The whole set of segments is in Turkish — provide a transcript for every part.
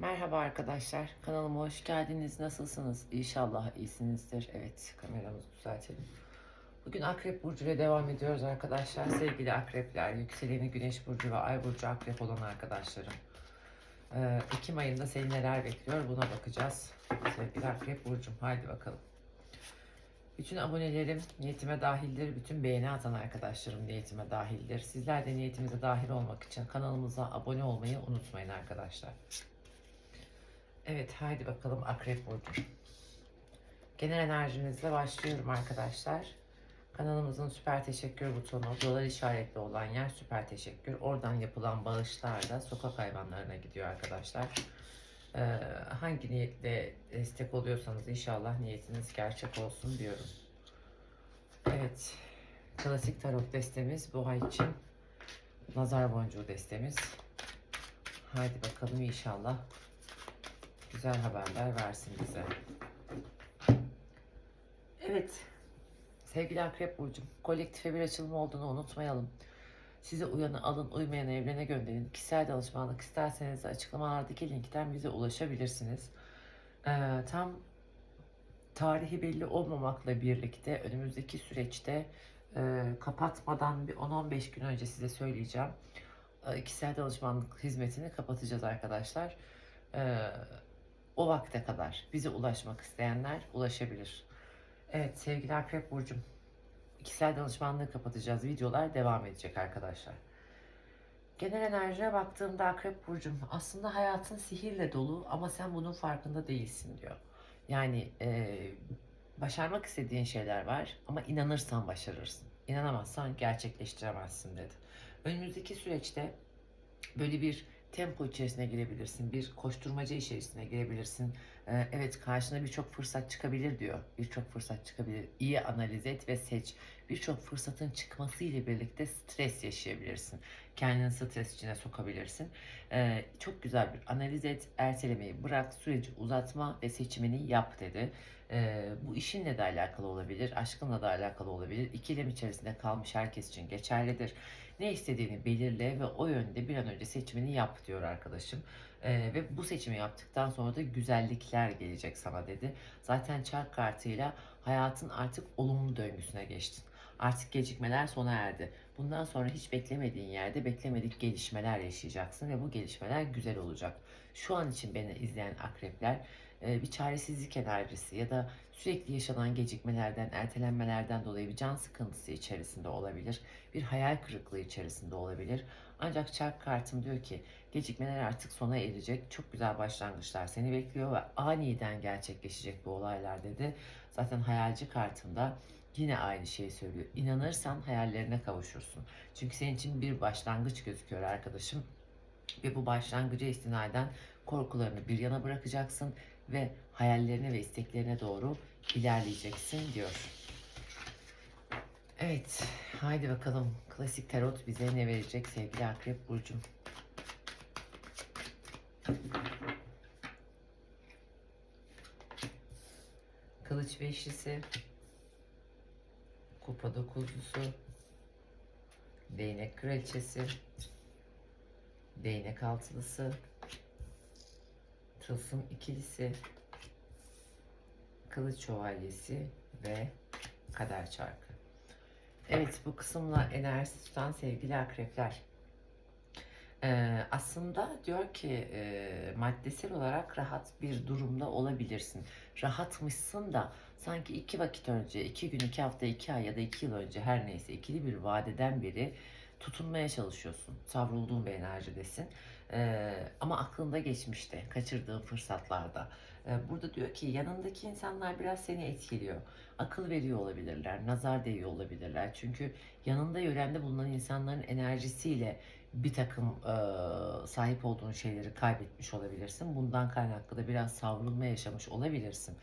Merhaba arkadaşlar. Kanalıma hoş geldiniz. Nasılsınız? İnşallah iyisinizdir. Evet, kameramızı düzeltelim. Bugün Akrep Burcu ile devam ediyoruz arkadaşlar. Sevgili akrepler, yükseleni Güneş Burcu ve Ay Burcu Akrep olan arkadaşlarım. Ee, Ekim ayında seni neler bekliyor buna bakacağız. Sevgili Akrep Burcu'm haydi bakalım. Bütün abonelerim niyetime dahildir. Bütün beğeni atan arkadaşlarım niyetime dahildir. Sizler de niyetimize dahil olmak için kanalımıza abone olmayı unutmayın arkadaşlar. Evet haydi bakalım Akrep Burcu. Genel enerjimizle başlıyorum arkadaşlar. Kanalımızın süper teşekkür butonu, dolar işaretli olan yer süper teşekkür. Oradan yapılan bağışlar da sokak hayvanlarına gidiyor arkadaşlar. Ee, hangi niyetle destek oluyorsanız inşallah niyetiniz gerçek olsun diyorum. Evet, klasik tarot destemiz bu ay için nazar boncuğu destemiz. Haydi bakalım inşallah güzel haberler versin bize. Evet, sevgili Akrep Burcu'm, kolektife bir açılım olduğunu unutmayalım. Size uyanı alın, uymayanı evrene gönderin. Kişisel danışmanlık isterseniz açıklamalardaki linkten bize ulaşabilirsiniz. Ee, tam tarihi belli olmamakla birlikte önümüzdeki süreçte e, kapatmadan bir 10-15 gün önce size söyleyeceğim. E, kişisel danışmanlık hizmetini kapatacağız arkadaşlar. E, o vakte kadar bize ulaşmak isteyenler ulaşabilir. Evet sevgili Akrep Burcu'm kişisel danışmanlığı kapatacağız. Videolar devam edecek arkadaşlar. Genel enerjiye baktığımda Akrep Burcu'm aslında hayatın sihirle dolu ama sen bunun farkında değilsin diyor. Yani e, başarmak istediğin şeyler var ama inanırsan başarırsın. İnanamazsan gerçekleştiremezsin dedi. Önümüzdeki süreçte böyle bir tempo içerisine girebilirsin. Bir koşturmaca içerisine girebilirsin. Ee, evet karşına birçok fırsat çıkabilir diyor. Birçok fırsat çıkabilir. İyi analiz et ve seç. Birçok fırsatın çıkması ile birlikte stres yaşayabilirsin. Kendini stres içine sokabilirsin. Ee, çok güzel bir analiz et. Ertelemeyi bırak. Süreci uzatma ve seçimini yap dedi. Ee, bu işinle de alakalı olabilir. Aşkınla da alakalı olabilir. İkilem içerisinde kalmış herkes için geçerlidir. Ne istediğini belirle ve o yönde bir an önce seçimini yap diyor arkadaşım. Ee, ve bu seçimi yaptıktan sonra da güzellikler gelecek sana dedi. Zaten çark kartıyla hayatın artık olumlu döngüsüne geçtin. Artık gecikmeler sona erdi. Bundan sonra hiç beklemediğin yerde beklemedik gelişmeler yaşayacaksın ve bu gelişmeler güzel olacak. Şu an için beni izleyen akrepler bir çaresizlik enerjisi ya da sürekli yaşanan gecikmelerden, ertelenmelerden dolayı bir can sıkıntısı içerisinde olabilir. Bir hayal kırıklığı içerisinde olabilir. Ancak çark kartım diyor ki gecikmeler artık sona erecek. Çok güzel başlangıçlar seni bekliyor ve aniden gerçekleşecek bu olaylar dedi. Zaten hayalci kartımda yine aynı şeyi söylüyor. İnanırsan hayallerine kavuşursun. Çünkü senin için bir başlangıç gözüküyor arkadaşım. Ve bu başlangıca istinaden korkularını bir yana bırakacaksın ve hayallerine ve isteklerine doğru ilerleyeceksin diyor. Evet, haydi bakalım klasik tarot bize ne verecek sevgili Akrep Burcu'm. Kılıç beşlisi, kupa dokuzlusu, değnek kraliçesi, değnek altılısı, tılsım ikilisi, kılıç şövalyesi ve kader çarkı. Evet bu kısımla enerjisi tutan sevgili akrepler. Ee, aslında diyor ki e, maddesel olarak rahat bir durumda olabilirsin. Rahatmışsın da sanki iki vakit önce, iki gün, iki hafta, iki ay ya da iki yıl önce her neyse ikili bir vadeden beri tutunmaya çalışıyorsun. Savrulduğun bir enerjidesin. Ee, ama aklında geçmişte, kaçırdığın fırsatlarda. Ee, burada diyor ki yanındaki insanlar biraz seni etkiliyor. Akıl veriyor olabilirler, nazar değiyor olabilirler. Çünkü yanında yörende bulunan insanların enerjisiyle bir takım e, sahip olduğun şeyleri kaybetmiş olabilirsin. Bundan kaynaklı da biraz savrulma yaşamış olabilirsin.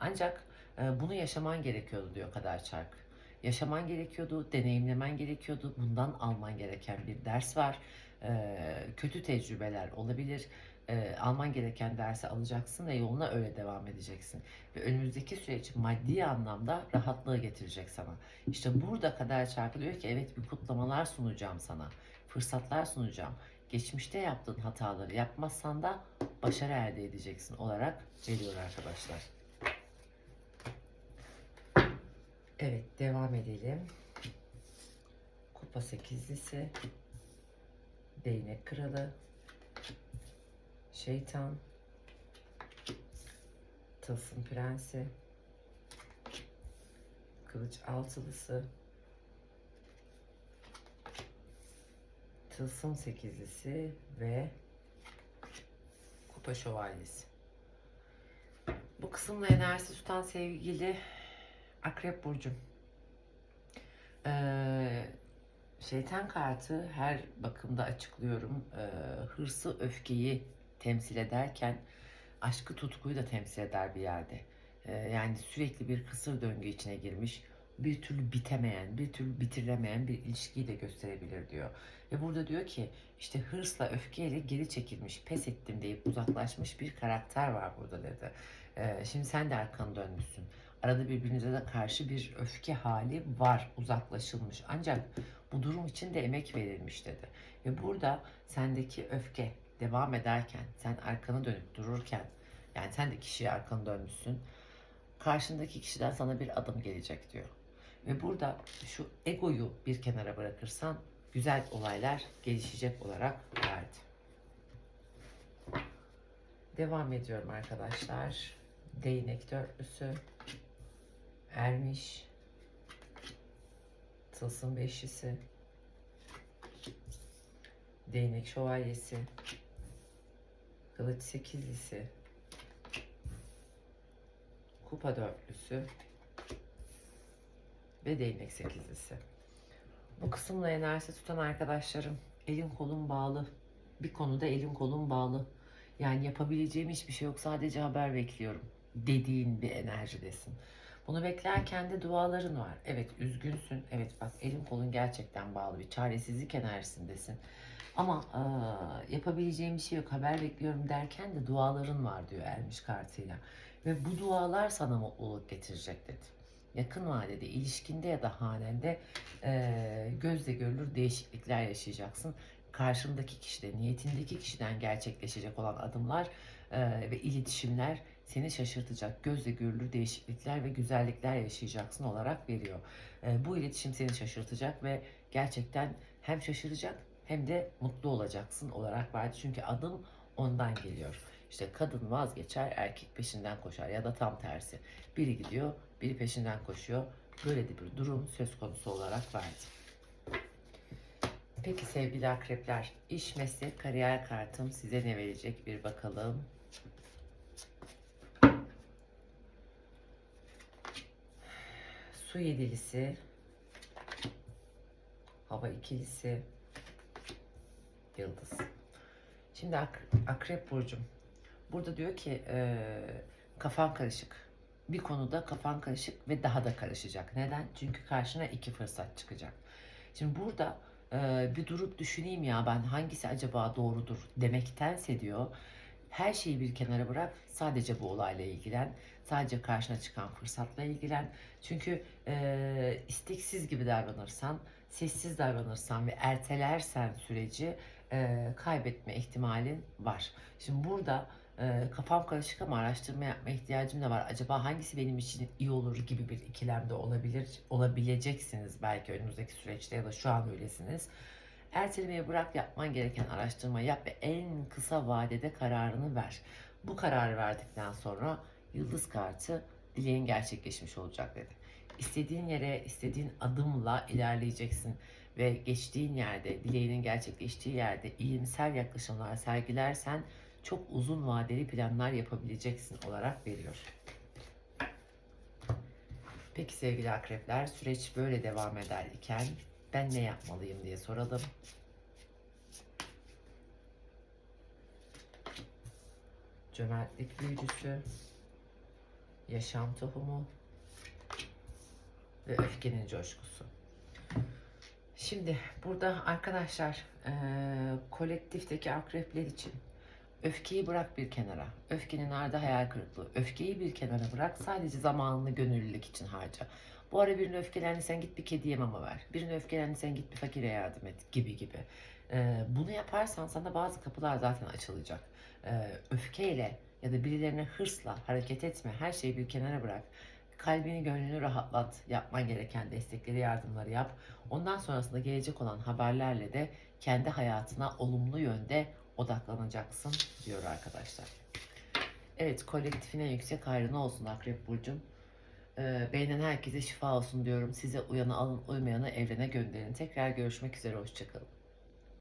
Ancak e, bunu yaşaman gerekiyordu diyor Kader Çark. Yaşaman gerekiyordu, deneyimlemen gerekiyordu. Bundan alman gereken bir ders var. E, kötü tecrübeler olabilir. E, alman gereken dersi alacaksın ve yoluna öyle devam edeceksin. Ve önümüzdeki süreç maddi anlamda rahatlığı getirecek sana. İşte burada Kader Çarkı diyor ki evet bir kutlamalar sunacağım sana fırsatlar sunacağım. Geçmişte yaptığın hataları yapmazsan da başarı elde edeceksin olarak geliyor arkadaşlar. Evet devam edelim. Kupa sekizlisi. Değnek kralı. Şeytan. Tılsım prensi. Kılıç altılısı. Tılsım sekizlisi ve kupa şövalyesi. Bu kısımla enerjisi tutan sevgili Akrep Burcu. Ee, şeytan kartı her bakımda açıklıyorum. Ee, hırsı, öfkeyi temsil ederken aşkı, tutkuyu da temsil eder bir yerde. Ee, yani sürekli bir kısır döngü içine girmiş, bir türlü bitemeyen, bir türlü bitirilemeyen bir ilişkiyi de gösterebilir diyor. Ve burada diyor ki işte hırsla, öfkeyle geri çekilmiş, pes ettim deyip uzaklaşmış bir karakter var burada dedi. Ee, şimdi sen de arkanı dönmüşsün. Arada birbirinize de karşı bir öfke hali var, uzaklaşılmış. Ancak bu durum için de emek verilmiş dedi. Ve burada sendeki öfke devam ederken, sen arkanı dönüp dururken, yani sen de kişiye arkanı dönmüşsün. Karşındaki kişiden sana bir adım gelecek diyor. Ve burada şu egoyu bir kenara bırakırsan güzel olaylar gelişecek olarak verdi. Devam ediyorum arkadaşlar. Değnek dörtlüsü. Ermiş. Tılsım beşlisi. Değnek şövalyesi. Kılıç sekizlisi. Kupa dörtlüsü. Ve değnek sekizlisi. Bu kısımla enerjisi tutan arkadaşlarım elin kolun bağlı. Bir konuda elin kolun bağlı. Yani yapabileceğim hiçbir şey yok sadece haber bekliyorum dediğin bir enerjidesin. Bunu beklerken de duaların var. Evet üzgünsün. Evet bak elin kolun gerçekten bağlı bir çaresizlik enerjisindesin. Ama eee, yapabileceğim bir şey yok haber bekliyorum derken de duaların var diyor Ermiş kartıyla. Ve bu dualar sana mutluluk getirecek dedi. Yakın vadede ilişkinde ya da hanende eee gözle görülür değişiklikler yaşayacaksın. Karşındaki kişide, niyetindeki kişiden gerçekleşecek olan adımlar eee, ve iletişimler seni şaşırtacak, gözle görülür değişiklikler ve güzellikler yaşayacaksın olarak veriyor. Eee, bu iletişim seni şaşırtacak ve gerçekten hem şaşıracak hem de mutlu olacaksın olarak verdi. Çünkü adım ondan geliyor. İşte kadın vazgeçer, erkek peşinden koşar ya da tam tersi. Biri gidiyor, biri peşinden koşuyor. Böyle de bir durum söz konusu olarak verdi. Peki sevgili akrepler, iş meslek kariyer kartım size ne verecek bir bakalım. Su yedilisi, hava ikilisi, yıldız. Şimdi ak- akrep burcum. Burada diyor ki e, kafan karışık. Bir konuda kafan karışık ve daha da karışacak. Neden? Çünkü karşına iki fırsat çıkacak. Şimdi burada e, bir durup düşüneyim ya ben hangisi acaba doğrudur demektense diyor. Her şeyi bir kenara bırak. Sadece bu olayla ilgilen. Sadece karşına çıkan fırsatla ilgilen. Çünkü e, isteksiz gibi davranırsan, sessiz davranırsan ve ertelersen süreci e, kaybetme ihtimalin var. Şimdi burada e, kafam karışık ama araştırma yapma ihtiyacım da var. Acaba hangisi benim için iyi olur gibi bir ikilemde olabilir, olabileceksiniz belki önümüzdeki süreçte ya da şu an öylesiniz. Ertelemeyi bırak yapman gereken araştırma yap ve en kısa vadede kararını ver. Bu kararı verdikten sonra yıldız kartı dileğin gerçekleşmiş olacak dedi. İstediğin yere, istediğin adımla ilerleyeceksin ve geçtiğin yerde, dileğinin gerçekleştiği yerde iyimser yaklaşımlar sergilersen çok uzun vadeli planlar yapabileceksin olarak veriyor. Peki sevgili akrepler süreç böyle devam eder iken ben ne yapmalıyım diye soralım. Cömertlik büyücüsü, yaşam tohumu ve öfkenin coşkusu. Şimdi burada arkadaşlar eee, kolektifteki akrepler için öfkeyi bırak bir kenara. Öfkenin ardı hayal kırıklığı. Öfkeyi bir kenara bırak. Sadece zamanını gönüllülük için harca. Bu ara birine öfkelendiysen git bir kediye mama ver. Birine öfkelendiysen git bir fakire yardım et gibi gibi. Eee, bunu yaparsan sana bazı kapılar zaten açılacak. e, öfkeyle ya da birilerine hırsla hareket etme. Her şeyi bir kenara bırak. Kalbini, gönlünü rahatlat. Yapman gereken destekleri, yardımları yap. Ondan sonrasında gelecek olan haberlerle de kendi hayatına olumlu yönde odaklanacaksın diyor arkadaşlar. Evet kolektifine yüksek hayrına olsun Akrep Burcu'm. Ee, beğenen herkese şifa olsun diyorum. Size uyanı alın uymayanı evrene gönderin. Tekrar görüşmek üzere. Hoşçakalın.